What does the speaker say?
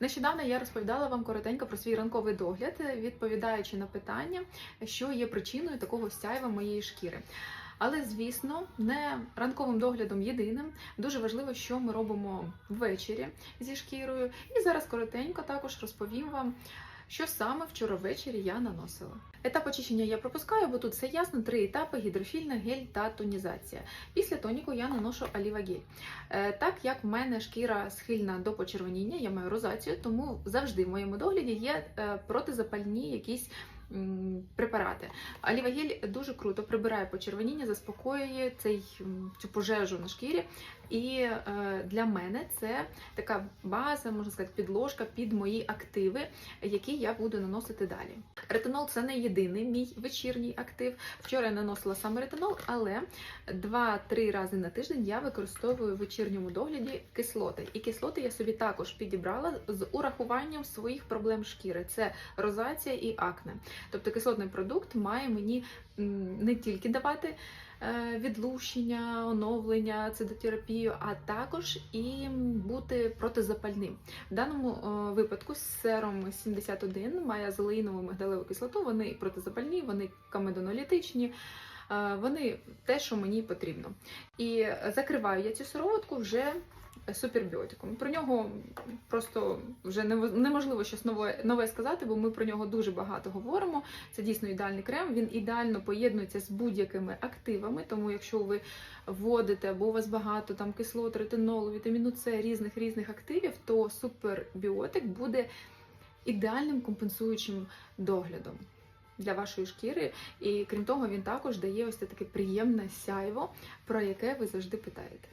Нещодавно я розповідала вам коротенько про свій ранковий догляд, відповідаючи на питання, що є причиною такого сяйва моєї шкіри. Але, звісно, не ранковим доглядом єдиним. Дуже важливо, що ми робимо ввечері зі шкірою. І зараз коротенько також розповім вам. Що саме вчора ввечері я наносила? Етап очищення я пропускаю, бо тут все ясно: три етапи: гідрофільна, гель та тонізація. Після тоніку я наношу аліва гель. Е, Так як в мене шкіра схильна до почервоніння, я маю розацію, тому завжди в моєму догляді є е, протизапальні якісь препарати. Оліва гель дуже круто прибирає почервоніння, заспокоює цей, цю пожежу на шкірі. І е, для мене це така база, можна сказати, підложка під мої активи, які я буду наносити далі. Ретинол це не єдиний мій вечірній актив. Вчора я наносила саме ретинол, але 2-3 рази на тиждень я використовую в вечірньому догляді кислоти. І кислоти я собі також підібрала з урахуванням своїх проблем шкіри: це розація і акне. Тобто кислотний продукт має мені не тільки давати. е, Відлущення, оновлення, цидотерапію, а також і бути протизапальним. В даному е, випадку сером 71 має зелеїнову мигдалеву кислоту. Вони протизапальні, вони камедонолітичні, е, вони те, що мені потрібно. І закриваю я цю сироватку вже супербіотиком. Про нього просто вже неможливо щось нове, нове сказати, бо ми про нього дуже багато говоримо. Це дійсно ідеальний крем. Він ідеально поєднується з будь-якими активами. Тому, якщо ви вводите або у вас багато там кислот, ретинолу, вітаміну С, різних різних активів, то супербіотик буде ідеальним компенсуючим доглядом. Для вашої шкіри, і крім того, він також дає ось це таке приємне сяйво, про яке ви завжди питаєте.